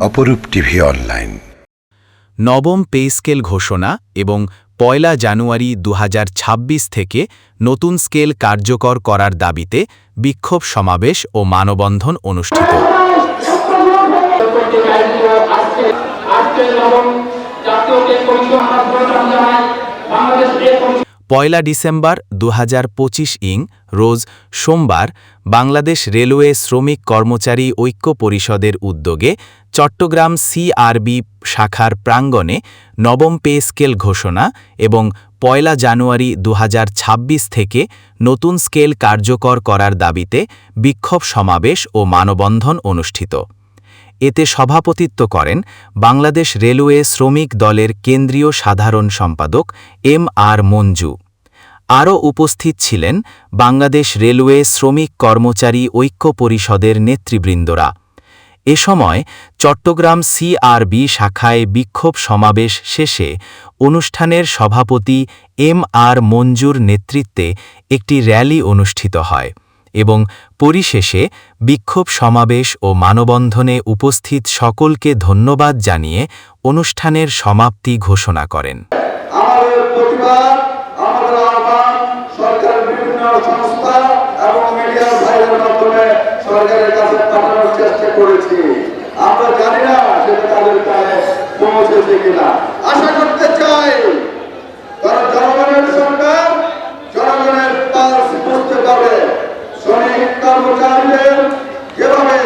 Aparup TV online. নবম pay scale ঘোষণা এবং পয়লা জানুয়ারি দু হাজার ছাব্বিশ থেকে নতুন স্কেল কার্যকর করার দাবিতে বিক্ষোভ সমাবেশ ও মানবন্ধন অনুষ্ঠিত। পয়লা ডিসেম্বর দু হাজার পঁচিশ ইং, রোজ সোমবার, বাংলাদেশ রেলওয়ে শ্রমিক কর্মচারী ঐক্য পরিষদের উদ্যোগে চট্টগ্রাম সিআরবি শাখার প্রাঙ্গণে নবম পে স্কেল ঘোষণা এবং পয়লা জানুয়ারি দু হাজার ছাব্বিশ থেকে নতুন স্কেল কার্যকর করার দাবিতে বিক্ষোভ সমাবেশ ও মানবন্ধন অনুষ্ঠিত। এতে সভাপতিত্ব করেন বাংলাদেশ রেলওয়ে শ্রমিক দলের কেন্দ্রীয় সাধারণ সম্পাদক এম আর মঞ্জু। আরও উপস্থিত ছিলেন বাংলাদেশ রেলওয়ে শ্রমিক কর্মচারী ঐক্য পরিষদের নেতৃবৃন্দরা। এ সময় চট্টগ্রাম সিআরবি শাখায় বিক্ষোভ সমাবেশ শেষে অনুষ্ঠানের সভাপতি এম আর মঞ্জুর নেতৃত্বে একটি র্যালি অনুষ্ঠিত হয়। এবং পরিশেষে বিক্ষোভ সমাবেশ ও মানবন্ধনে উপস্থিত সকলকে ধন্যবাদ জানিয়ে অনুষ্ঠানের সমাপ্তি ঘোষণা করেন। করেছি। আমরা জানি না সেটা তাদের কাছে পৌঁছেছে কিনা। আশা করতে যেভাবে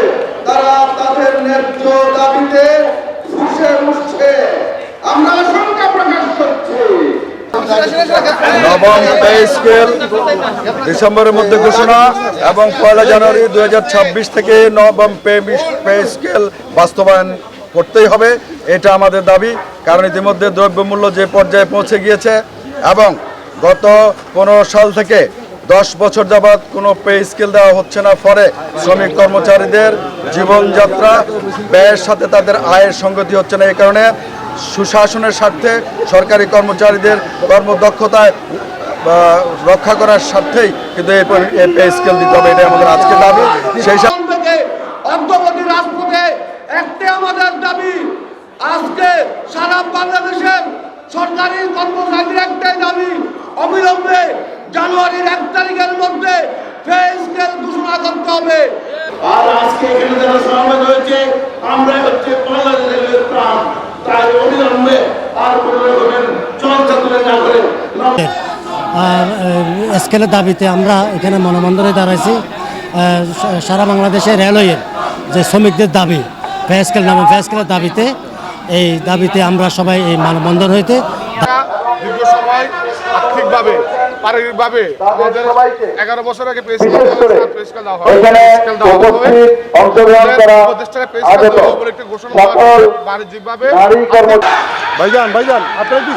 তারা তাদের ন্যায্য দাবিতে উঠছে আমরা আশঙ্কা প্রকাশ করছি। নবম পে স্কেল ডিসেম্বরের মধ্যে ঘোষণা এবং পয়লা জানুয়ারি দুই হাজার ছাব্বিশ থেকে নবম পে পে স্কেল বাস্তবায়ন করতেই হবে, এটা আমাদের দাবি। কারণ ইতিমধ্যে দ্রব্যমূল্য যে পর্যায়ে পৌঁছে গিয়েছে এবং গত পনেরো সাল থেকে দশ বছর যাবৎ কোনো পে স্কেল দেওয়া হচ্ছে না। ফলে শ্রমিক কর্মচারীদের জীবনযাত্রা ব্যয়ের সাথে তাদের আয়ের সঙ্গতি হচ্ছে না। এই কারণে সুশাসনের স্বার্থে সরকারি কর্মচারীদের কর্মদক্ষতায় রক্ষা করার স্বার্থেই কিন্তু এই পে স্কেল দিতে হবে। এটা আমাদের দাবি। সেই সাথে রাজপথে একটি আমাদের দাবি, আজকে সারা বাংলাদেশের সরকারি কর্মচারীর একটাই দাবি অবিলম্বে জানুয়ারির এক তারিখের মধ্যে পে স্কেল ঘোষণা করতে হবে। আর আজকে এখানে যারা সমাবেশ হয়েছে আমরা হচ্ছে বাংলাদেশের প্রাণ। তাই অবিলম্বে আর কোনো রকমের চলচাতুরে না করে স্কেলের দাবিতে আমরা এখানে মানবন্ধনে দাঁড়াইছি। সারা বাংলাদেশে রেলওয়ের যে শ্রমিকদের দাবি পে স্কেল নামে পে স্কেলের দাবিতে এই দাবিতে আমরা সবাই এই মানববন্ধন হইতে দীর্ঘ সময় আর্থিকভাবে পারিবারিকভাবে আমাদের এগারো বছর আগে দেওয়া হয় দেওয়া হবে উপদেষ্টাকে বলে একটি ঘোষণা। বাণিজ্যিকভাবে ভাইজান ভাইজান আপনারা কি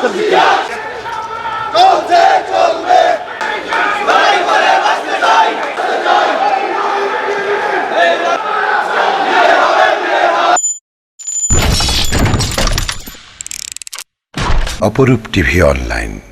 অপরূপ টিভি অনলাইন।